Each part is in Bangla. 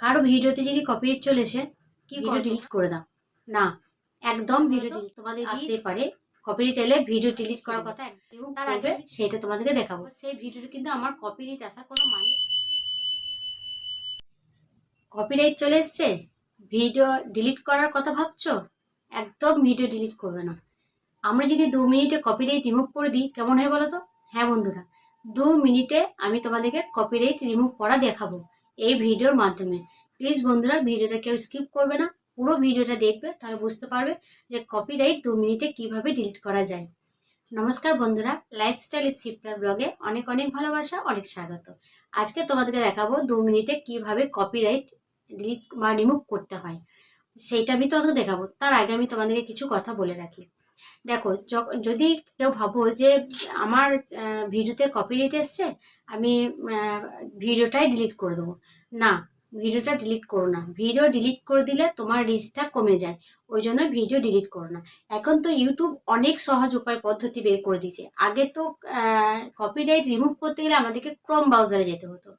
কারও ভিডিওতে যদি কপিরাইট চলেছে কি ভিডিও ডিলিট করে দাও। না। একদম ভিডিও ডিলিট তোমাদের আসতে পারে। কপিরাইট এলে ভিডিও ডিলিট করার কথা এবং তার আগে সেটা তোমাদেরকে দেখাবো। সেই ভিডিওটা কিন্তু আমার কপিরাইট আসার কোনো মানে কপিরাইট চলে এসছে? ভিডিও ডিলিট করার কথা ভাবছ? একদম ভিডিও ডিলিট করবে না। আমরা যদি দু মিনিটে কপিরাইট রিমুভ করে দিই কেমন হয় বলো তো? হ্যাঁ বন্ধুরা দু মিনিটে আমি তোমাদেরকে কপিরাইট রিমুভ করা দেখাবো। এই ভিডিওর মাধ্যমে। প্লিজ বন্ধুরা ভিডিওটা কেউ স্কিপ করবে না। পুরো ভিডিওটা দেখবে, তাহলে বুঝতে পারবে যে কপিরাইট দু মিনিটে কীভাবে ডিলিট করা যায়। নমস্কার বন্ধুরা লাইফস্টাইল ইথ শিপ্রার ব্লগে অনেক অনেক ভালোবাসা, অনেক স্বাগত। আজকে তোমাদেরকে দেখাবো দু মিনিটে কীভাবে কপিরাইট ডিলিট বা রিমুভ করতে হয়। সেইটা আমি তোমাদেরকে দেখাবো। তার আগে আমি তোমাদেরকে কিছু কথা বলে রাখি। দেখো যদি কেউ ভাবো যে আমার ভিডিওতে কপিরাইট এসছে আমি ভিডিওটাই ডিলিট করে দেবো। না ভিডিওটা ডিলিট করো না। ভিডিও ডিলিট করে দিলে তোমার রিচটা কমে যায়। ওই জন্য ভিডিও ডিলিট করো না। এখন তো ইউটিউব অনেক সহজ উপায়, পদ্ধতি বের করে দিয়েছে। আগে তো কপিরাইট রিমুভ করতে গেলে আমাদেরকে ক্রম ব্রাউজারে যেতে হতো।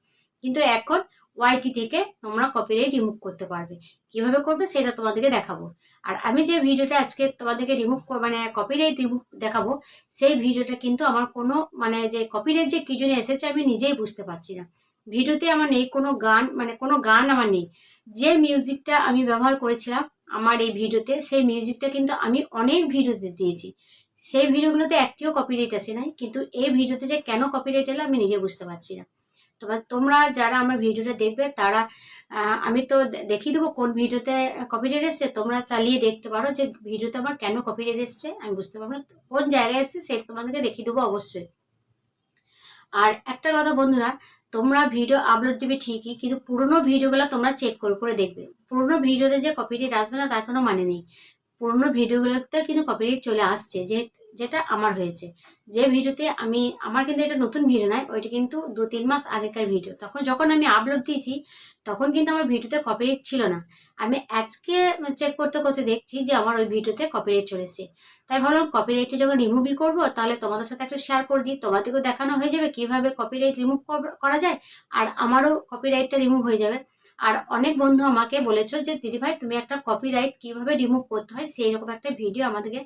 কিন্তু এখন ওয়াইটি থেকে তোমরা কপিরাইট রিমুভ করতে পারবে। কীভাবে করবে সেটা তোমাদেরকে দেখাবো। আর আমি যে ভিডিওটা আজকে তোমাদেরকে রিমুভ মানে কপিরাইট রিমুভ দেখাবো, সেই ভিডিওটা কিন্তু আমার কোনো মানে যে কপিরাইট যে কি জন্য এসেছে আমি নিজেই বুঝতে পারছি না। ভিডিওতে আমার নেই কোনো গান মানে কোনো গান আমার নেই। যে মিউজিকটা আমি ব্যবহার করেছিলাম আমার এই ভিডিওতে সেই মিউজিকটা কিন্তু আমি অনেক ভিডিওতে দিয়েছি। সেই ভিডিওগুলোতে একটিও কপিরাইট আসে নাই, কিন্তু এই ভিডিওতে যে কেন কপিরাইট এলো আমি নিজে বুঝতে পারছি না। তোমার তোমরা যারা আমার ভিডিওটা দেখবে তারা আমি তো দেখিয়ে দেবো কোন ভিডিওতে কপিরাইট এসছে, তোমরা চালিয়ে দেখতে পারো যে ভিডিওতে আমার কেন কপিরাইট এসছে, আমি বুঝতে পারব না কোন জায়গায় এসছে সেটা তোমাদেরকে দেখিয়ে দেবো অবশ্যই। আর একটা কথা বন্ধুরা, তোমরা ভিডিও আপলোড দিবে ঠিকই, কিন্তু পুরোনো ভিডিওগুলো তোমরা চেক করে করে দেখবে। পুরোনো ভিডিওতে যে কপিরাইট আসবে না, তার কোনো মানে নেই। পুরোনো ভিডিওগুলোতে কিন্তু কপিরাইট চলে আসছে, যে, যেটা আমার হয়েছে। যে ভিডিওতে আমি, আমার কিন্তু এটা নতুন ভিডিও নয়, ওইটা কিন্তু দু তিন মাস আগেকার ভিডিও। তখন যখন আমি আপলোড দিয়েছি, তখন কিন্তু আমার ভিডিওতে কপিরাইট ছিল না। আমি আজকে চেক করতে করতে দেখছি যে আমার ওই ভিডিওতে কপিরাইট চলেছে তাই ভাবলাম কপিরাইটে যখন রিমুভই করব, তাহলে তোমাদের সাথে একটু শেয়ার করে দিই। তোমাদেরকেও দেখানো হয়ে যাবে কীভাবে কপিরাইট রিমুভ করা যায়, আর আমারও কপিরাইটটা রিমুভ হয়ে যাবে। আর অনেক বন্ধু আমাকে বলেছ যে দিদিভাই তুমি একটা কপিরাইট কীভাবে রিমুভ করতে হয় সেই রকম একটা ভিডিও আমাদেরকে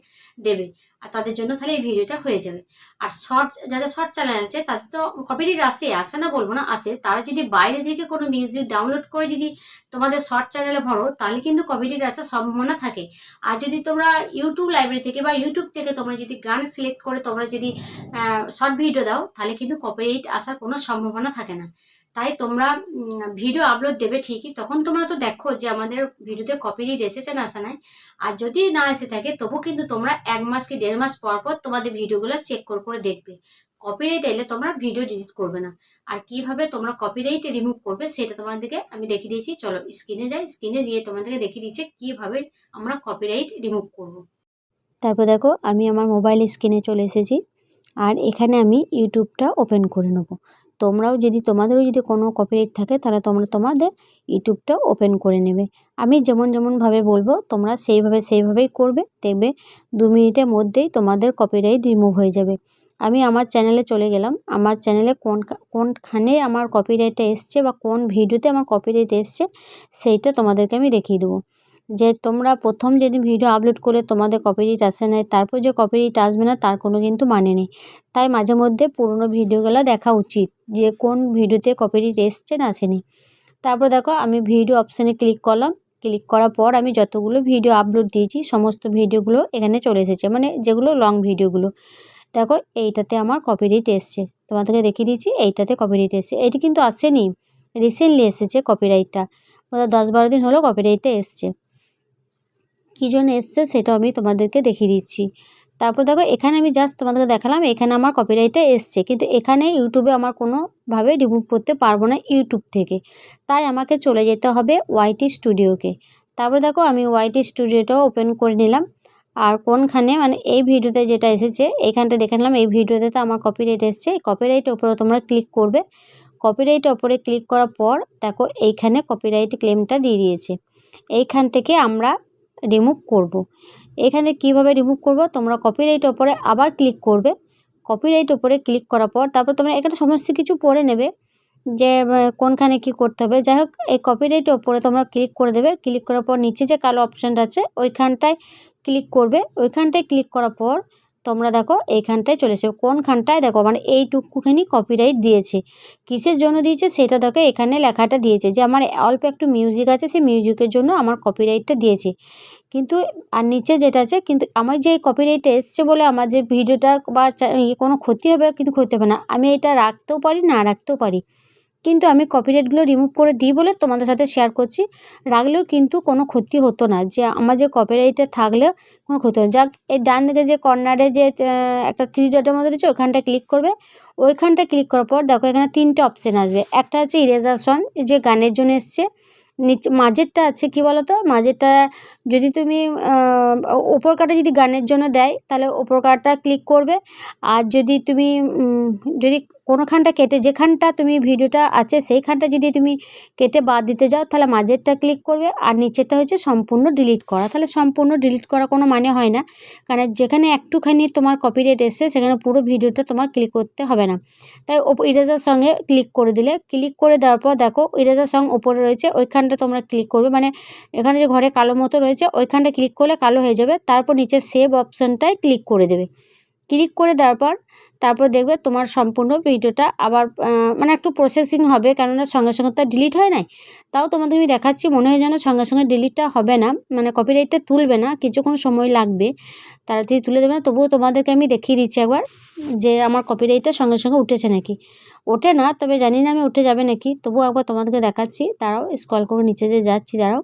দেবে। আর তাদের জন্য তাহলে এই ভিডিওটা হয়ে যাবে। আর শর্ট যাদের শর্ট চ্যানেল আছে, তাদের তো কপিরাইট আসে আসে না বলব না, আসে। তারা যদি বাইরে থেকে কোনো মিউজিক ডাউনলোড করে যদি তোমাদের শর্ট চ্যানেলে ভরো, তাহলে কিন্তু কপিরাইট আসার সম্ভাবনা থাকে। আর যদি তোমরা ইউটিউব লাইব্রেরি থেকে বা ইউটিউব থেকে তোমরা যদি গান সিলেক্ট করে তোমরা যদি শর্ট ভিডিও দাও, তাহলে কিন্তু কপিরাইট আসার কোনো সম্ভাবনা থাকে না। তাই তোমরা ভিডিও আপলোড দেবে ঠিকই। তখন তোমরা তো দেখো যে আমাদের ভিডিওতে কপিরাইট এসেছে না আসা নাই। আর যদি না এসে থাকে, তবু কিন্তু তোমরা এক মাস কি দেড় মাস পর পর তোমাদের ভিডিওগুলো চেক করে করে দেখবে। কপিরাইট এলে তোমরা ভিডিও ডিলিট করবে না। আর কীভাবে তোমরা কপিরাইট রিমুভ করবে সেটা তোমাদেরকে আমি দেখিয়ে দিয়েছি। চলো স্ক্রিনে যাই। স্ক্রিনে গিয়ে তোমাদেরকে দেখিয়ে দিচ্ছি কীভাবে আমরা কপিরাইট রিমুভ করব। তারপর দেখো আমি আমার মোবাইল স্ক্রিনে চলে এসেছি। আর এখানে আমি ইউটিউবটা ওপেন করে নেব। তোমরাও যদি তোমাদেরও যদি কোনো কপিরাইট থাকে, তাহলে তোমরা তোমাদের ইউটিউবটা ওপেন করে নেবে। আমি যেমন যেমনভাবে বলব, তোমরা সেইভাবে সেইভাবেই করবে, দেখবে দু মিনিটের মধ্যেই তোমাদের কপিরাইট রিমুভ হয়ে যাবে। আমি আমার চ্যানেলে চলে গেলাম। আমার চ্যানেলে কোন কোনখানে আমার কপিরাইটটা এসছে বা কোন ভিডিওতে আমার কপিরাইট এসছে, সেইটা তোমাদেরকে আমি দেখিয়ে দেবো। যে তোমরা প্রথম যেদিন ভিডিও আপলোড করলে তোমাদের কপিরাইট আসে না তারপর যে কপিরাইট আসবে না, তার কোনো কিন্তু মানে নেই। তাই মাঝে মধ্যে পুরনো ভিডিওগুলো দেখা উচিত, যে কোন ভিডিওতে কপিরাইট এসছে না আসেনি। তারপর দেখো, আমি ভিডিও অপশানে ক্লিক করলাম। ক্লিক করার পর আমি যতগুলো ভিডিও আপলোড দিয়েছি, সমস্ত ভিডিওগুলো এখানে চলে এসেছে মানে যেগুলো লং ভিডিওগুলো দেখো, এইটাতে আমার কপিরাইট এসছে। তোমাদেরকে দেখিয়ে দিয়েছি এইটাতে কপিরাইট এসছে। এটি কিন্তু আসেনি রিসেন্টলি এসেছে কপিরাইটটা দশ বারো দিন হলো কপিরাইটটা এসছে। কী জন্য এসছে সেটাও আমি তোমাদেরকে দেখিয়ে দিচ্ছি। তারপর দেখো, এখানে আমি জাস্ট তোমাদেরকে দেখালাম, এখানে আমার কপিরাইটটা এসছে। কিন্তু এখানে ইউটিউবে আমার কোনোভাবে রিমুভ করতে পারব না ইউটিউব থেকে। তাই আমাকে চলে যেতে হবে ওয়াইটি স্টুডিওকে তারপর দেখো, আমি ওয়াইটি স্টুডিওটাও ওপেন করে নিলাম। আর কোনখানে মানে এই ভিডিওতে যেটা এসেছে এইখানটা দেখে নিলাম, এই ভিডিওতে তো আমার কপিরাইট এসছে। কপিরাইটের ওপরে তোমরা ক্লিক করবে। কপিরাইটের ওপরে ক্লিক করার পর, দেখো, এইখানে কপিরাইট ক্লেমটা দিয়ে দিয়েছে। এইখান থেকে আমরা রিমুভ করব। এখানে কীভাবে রিমুভ করব? তোমরা কপিরাইট ওপরে আবার ক্লিক করবে। কপিরাইট ওপরে ক্লিক করার পর তারপর তোমরা এখানে সমস্ত কিছু পড়ে নেবে যে কোনখানে কি করতে হবে। যাই হোক, এই কপিরাইটের ওপরে তোমরা ক্লিক করে দেবে। ক্লিক করার পর নিচে যে কালো অপশানটা আছে, ওইখানটায় ক্লিক করবে। ওইখানটায় ক্লিক করার পর তোমরা দেখো এইখানটায় চলে এসে কোনখানটায়? দেখো মানে এইটুকুখানি কপিরাইট দিয়েছে। কিসের জন্য দিয়েছে? সেটা দেখো এখানে লেখাটা দিয়েছে যে আমার অল্প একটু মিউজিক আছে, সেই মিউজিকের জন্য আমার কপিরাইটটা দিয়েছে। কিন্তু, আর নিচে যেটা আছে, কিন্তু আমার যে কপিরাইটটা এসছে বলে আমার যে ভিডিওটা বা ইয়ে কোনো ক্ষতি হবে, কিন্তু ক্ষতি হবে না। আমি এটা রাখতেও পারি, না রাখতেও পারি। কিন্তু আমি কপিরাইটগুলো রিমুভ করে দিই বলে তোমাদের সাথে শেয়ার করছি। রাখলেও কিন্তু কোনো ক্ষতি হতো না। যে আমার যে কপিরাইটে থাকলেও কোনো ক্ষতি হতো যাক, এই ডান দিকে যে কর্নারে যে একটা থ্রি ডটের মধ্যে রয়েছে ওইখানটা ক্লিক করবে। ওইখানটা ক্লিক করার পর দেখো এখানে তিনটে অপশান আসবে। একটা হচ্ছে ইরেজারশন যে গানের জন্য এসছে। নিচে মাঝেরটা আছে কি বলো তো মাঝেরটা যদি তুমি ওপর কাটা যদি গানের জন্য দেয়, তাহলে ওপর কাটা ক্লিক করবে। আর যদি তুমি যদি কোনোখানটা কেটে যেখানটা তুমি ভিডিওটা আছে, সেইখানটা যদি তুমি কেটে বাদ দিতে যাও, তাহলে মাঝেরটা ক্লিক করবে আর নিচেরটা হচ্ছে সম্পূর্ণ ডিলিট করা। তাহলে সম্পূর্ণ ডিলিট করা কোনো মানে হয় না, কারণ যেখানে একটুখানি তোমার কপিরাইট এসছে, সেখানে পুরো ভিডিওটা তোমার ক্লিক করতে হবে না। তাই ইরেজার সঙ্গে ক্লিক করে দিলে ক্লিক করে দেওয়ার পর দেখো ইরেজার সং ওপরে রয়েছে, ওইখানটা তোমরা ক্লিক করবে। মানে এখানে যে ঘরে কালো মতো রয়েছে, ওইখানটা ক্লিক করলে কালো হয়ে যাবে, তারপর নিচে সেভ অপশানটায় ক্লিক করে দেবে। ক্লিক করে দেওয়ার পর তারপর দেখবে তোমার সম্পূর্ণ ভিডিওটা আবার মানে একটু প্রসেসিং হবে, কেননা সঙ্গে সঙ্গে তো ডিলিট হয় নাই। তাও তোমাদের আমি দেখাচ্ছি, মনে হয় যেন সঙ্গে সঙ্গে ডিলিটটা হবে না মানে কপিরাইটটা তুলবে না, কিছুক্ষণ সময় লাগবে। তাড়াতাড়ি তুলে দেবে না, তবুও তোমাদেরকে আমি দেখিয়ে দিচ্ছি একবার, যে আমার কপিরাইটটা সঙ্গে সঙ্গে উঠেছে নাকি। ওঠে না, তবে জানি না আমি উঠে যাবে নাকি, তবুও একবার তোমাদেরকে দেখাচ্ছি। তারাও স্কল করে নিচে যে যাচ্ছি, দাঁড়াও।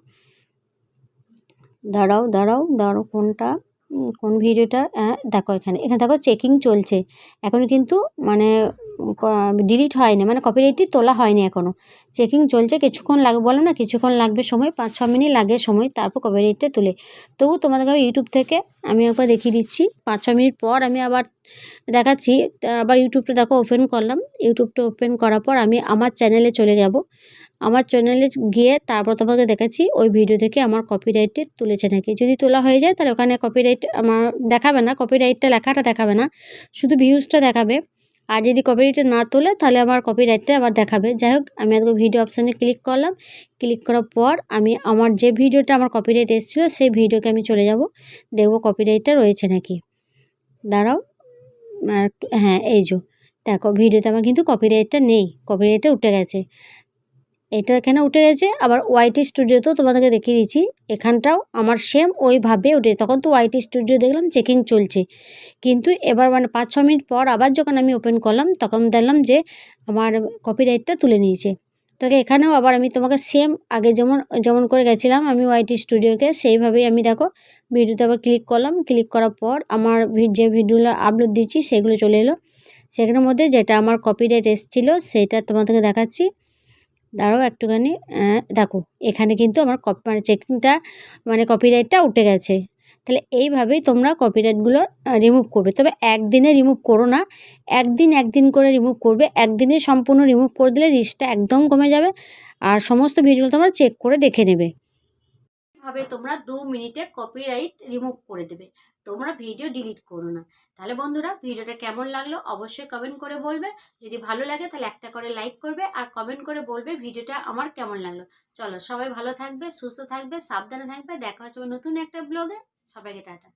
দাঁড়াও দাঁড়াও দাঁড়াও, কোনটা? কোন ভিডিওটা দেখো এখানে। এখানে দেখো চেকিং চলছে। এখন কিন্তু মানে ডিলিট হয়নি মানে কপিরাইটটি তোলা হয়নি এখনও চেকিং চলছে, কিছুক্ষণ লাগবে বলো না, কিছুক্ষণ লাগবে সময়, পাঁচ, ছ মিনিট লাগে সময়, তারপর কপিরাইটটা তুলে। তবু তোমাদেরকে আমি ইউটিউব থেকে আমি একবার দেখিয়ে দিচ্ছি, পাঁচ, ছ মিনিট পর আমি আবার দেখাচ্ছি, আবার ইউটিউবটা দেখো ওপেন করলাম। ইউটিউবটা ওপেন করার পর আমি আমার চ্যানেলে চলে যাব। আমার চ্যানেলে গিয়ে তারপর তোমাকে দেখাচ্ছি, ওই ভিডিও থেকে আমার কপিরাইটে তুলেছে নাকি। যদি তোলা হয়ে যায়, তাহলে ওখানে কপিরাইট আমার দেখাবে না কপিরাইটটা লেখাটা দেখাবে না, শুধু ভিউজটা দেখাবে। আর যদি কপিরাইটে না তোলে, তাহলে আমার কপিরাইটটা আবার দেখাবে। যাই হোক, আমি আজকে ভিডিও অপশানে ক্লিক করলাম। ক্লিক করার পর আমি আমার যে ভিডিওটা আমার কপিরাইট এসেছিল, সেই ভিডিওকে আমি চলে যাব। দেখব কপিরাইটটা রয়েছে নাকি। দাঁড়াও একটু হ্যাঁ এই যো, দেখো ভিডিওতে আমার কিন্তু কপিরাইটটা নেই। কপিরাইটটা উঠে গেছে। এটা এখানে উঠে গেছে। আবার ওয়াইটি স্টুডিওতেও তোমাদেরকে দেখিয়ে দিচ্ছি। এখানটাও আমার সেম ওইভাবে উঠে তখন তো ওয়াইটি স্টুডিও দেখলাম চেকিং চলছে। কিন্তু এবার মানে পাঁচ ছ মিনিট পর আবার যখন আমি ওপেন করলাম, তখন দেখলাম যে আমার কপিরাইটটা তুলে নিয়েছে। তবে এখানেও আবার আমি তোমাকে সেম আগে যেমন যেমন করে গেছিলাম, আমি ওয়াইটি স্টুডিওকে সেইভাবেই আমি দেখো ভিডিওতে আবার ক্লিক করলাম। ক্লিক করার পর আমার যে ভিডিওগুলো আপলোড দিচ্ছি, সেগুলো চলে এলো। সেখানের মধ্যে যেটা আমার কপিরাইট এসেছিল, সেটা তোমাদেরকে দেখাচ্ছি। দাঁড়াও একটুখানি দেখো, এখানে কিন্তু আমার কপি মানে চেকিংটা মানে কপিরাইটটা উঠে গেছে। তাহলে এইভাবেই তোমরা কপিরাইটগুলো রিমুভ করবে। তবে একদিনে রিমুভ করো না। একদিন একদিন করে রিমুভ করবে। একদিনে সম্পূর্ণ রিমুভ করে দিলে রিস্কটা একদম কমে যাবে। আর সমস্ত ভিডিওগুলো তোমরা চেক করে দেখে নেবে। ভাবে তোমরা দু মিনিটে কপিরাইট রিমুভ করে দেবে। তোমরা ভিডিও ডিলিট করো না। তাহলে বন্ধুরা ভিডিওটা কেমন লাগল অবশ্যই কমেন্ট করে বলবে। যদি ভালো লাগে তাহলে একটা করে লাইক করবে আর কমেন্ট করে বলবে ভিডিওটা আমার কেমন লাগল। চলো সবাই ভালো থাকবে, সুস্থ থাকবে, সাবধানে থাকবে। দেখা হচ্ছে নতুন একটা ব্লগে সবাইকে টাটা।